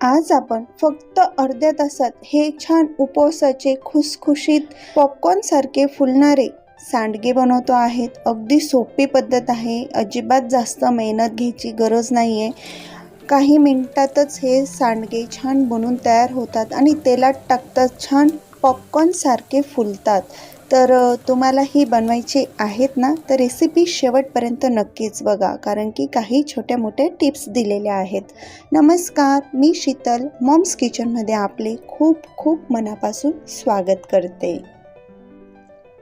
आज आपण फक्त अर्ध्या तासात हे छान उपवासाचे खुसखुशीत पॉपकॉर्न सारखे फुलणारे सांडगे बनवतो आहेत. अगदी सोपी पद्धत आहे. अजिबात जास्त मेहनत घ्यायची गरज नाही आहे काही मिनटातच हे सांडगे छान बनून तयार होतात आणि तेलात टाकतात छान पॉपकॉर्नसारखे फुलतात. तर तुम्हाला ही बनवायची आहेत ना तर रेसिपी शेवटपर्यंत नक्कीच बघा कारण की काही छोट्या मोठ्या टिप्स दिलेल्या आहेत. नमस्कार मी शीतल मॉम्स किचनमध्ये आपले खूप खूप मनापासून स्वागत करते.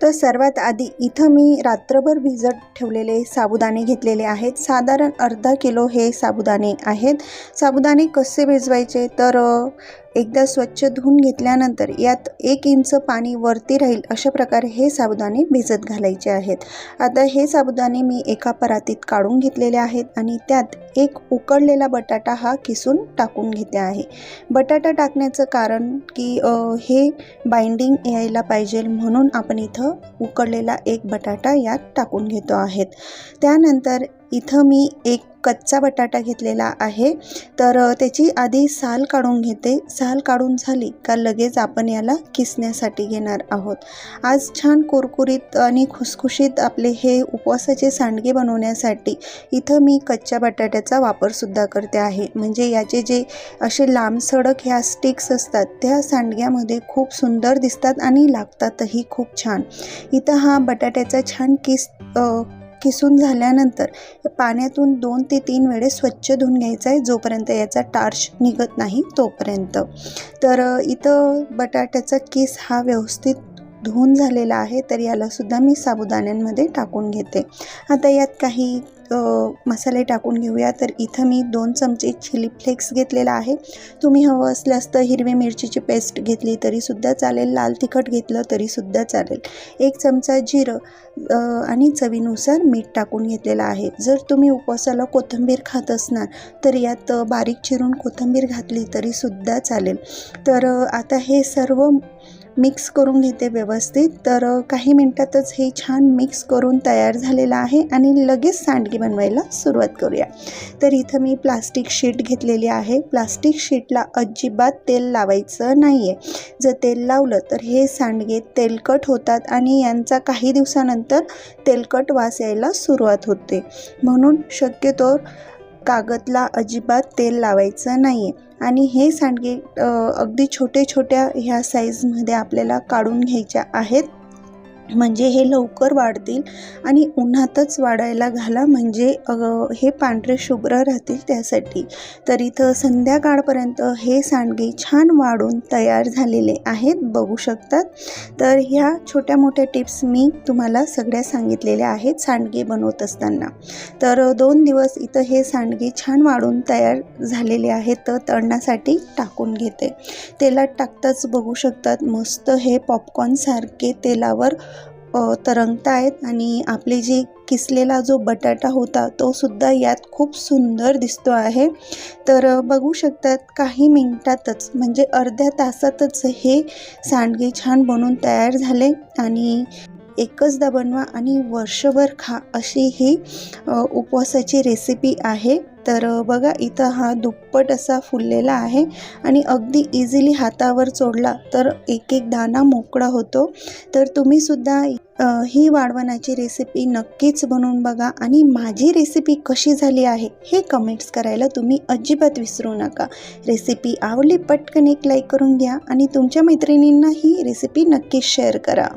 तर सर्वात आधी इथं मी रात्रभर भिजत ठेवलेले साबुदाणे घेतलेले आहेत. साधारण अर्धा किलो हे साबुदाणे आहेत. साबुदाणे कसे भिजवायचे? तर एकदा स्वच्छ धुवून घेतल्यानंतर यात एक इंच पाणी वरती राहील अशा प्रकारे हे साबुदाणे भिजत घालायचे आहेत. आता हे साबुदाणे मी एका परातीत काढून घेतलेले आहेत आणि त्यात एक उकडलेला बटाटा हा किसून टाकून घेते आहे. बटाटा टाकण्याचं कारण की हे बाइंडिंग यायला पाहिजे म्हणून आपण इथं उकडलेला एक बटाटा यात टाकून घेतो आहेत. त्यानंतर इथं मी एक कच्चा बटाटा घेतलेला आहे. तर त्याची आधी साल काढून घेते. साल काढून झाली का लगेच आपण याला किसण्यासाठी घेणार आहोत. आज छान कुरकुरीत आणि खुसखुशीत आपले हे उपवासाचे सांडगे बनवण्यासाठी इथं मी कच्च्या बटाट्याचा वापरसुद्धा करते आहे. म्हणजे याचे जे असे लांब सडक ह्या स्टिक्स असतात त्या सांडग्यामध्ये खूप सुंदर दिसतात आणि लागतातही खूप छान. इथं हा बटाट्याचा छान किस आ, किसून झाल्यानंतर पाण्यातून दोन ते तीन वेळेस स्वच्छ धुवून घ्यायचं आहे. जोपर्यंत याचा टार्श निघत नाही तोपर्यंत. तर इथं बटाट्याचा किस हा व्यवस्थित धुवून झालेला आहे तर यालासुद्धा मी साबुदाण्यांमध्ये टाकून घेते. आता यात काही मसाले टाकून घेऊया. तर इथं मी दोन चमचे चिली फ्लेक्स घेतलेला आहे. तुम्ही हवं असल्यास तर हिरवी मिरचीची पेस्ट घेतली तरीसुद्धा चालेल. लाल तिखट घेतलं तरीसुद्धा चालेल. एक चमचा जिरं आणि चवीनुसार मीठ टाकून घेतलेलं आहे. जर तुम्ही उपवासाला कोथिंबीर खात असणार तर यात बारीक चिरून कोथिंबीर घातली तरीसुद्धा चालेल. तर आता हे सर्व मिक्स करून घेते व्यवस्थित. तर काही मिनटातच हे छान मिक्स करून तयार झालेलं आहे आणि लगेच सांडगी बनवायला सुरुवात करूया. तर इथं मी प्लास्टिक शीट घेतलेली आहे. प्लास्टिक शीटला अजिबात तेल लावायचं नाही आहे जर तेल लावलं तर हे सांडगे तेलकट होतात आणि यांचा काही दिवसानंतर तेलकट वास यायला सुरुवात होते. म्हणून शक्यतो कागदला अजिबात तेल लावायचं नाही आहे आणि हे सांडगे अगदी छोटे छोट्या ह्या साईजमध्ये आपल्याला काढून घ्यायच्या आहेत. म्हणजे हे लवकर वाढतील आणि उन्हातच वाढायला घाला म्हणजे हे पांढरे शुभ्र राहतील त्यासाठी. तर इथं संध्याकाळपर्यंत हे सांडगे छान वाढून तयार झालेले आहेत बघू शकतात. तर ह्या छोट्या मोठ्या टिप्स मी तुम्हाला सगळ्या सांगितलेल्या आहेत सांडगे बनवत असताना. तर दोन दिवस इथं हे सांडगे छान वाढून तयार झालेले आहेत तर तळण्यासाठी टाकून घेते. तेलात टाकताच बघू शकतात मस्त हे पॉपकॉर्नसारखे तेलावर तरंगतायत आहेत आणि आपले जे किसलेला जो बटाटा होता तो सुद्धा यात खूप सुंदर दिसतो आहे. तर बघू शकतात काही मिनटातच म्हणजे अर्ध्या तासातच हे सांडगे छान बनून तयार झाले आणि एकचदा बनवा आणि वर्षभर खा अशी ही उपवासाची रेसिपी आहे. तर बघा इथं हा दुप्पट असा फुललेला आहे आणि अगदी इझिली हातावर चोडला तर एक एक दाणा मोकळा होतो. तर तुम्हीसुद्धा सुद्धा ही वाढवण्याची रेसिपी नक्कीच बनवून बघा आणि माझी रेसिपी कशी झाली आहे हे कमेंट्स करायला तुम्ही अजिबात विसरू नका. रेसिपी आवडली पटकन एक लाईक करून घ्या आणि तुमच्या मैत्रिणींना ही रेसिपी नक्कीच शेअर करा.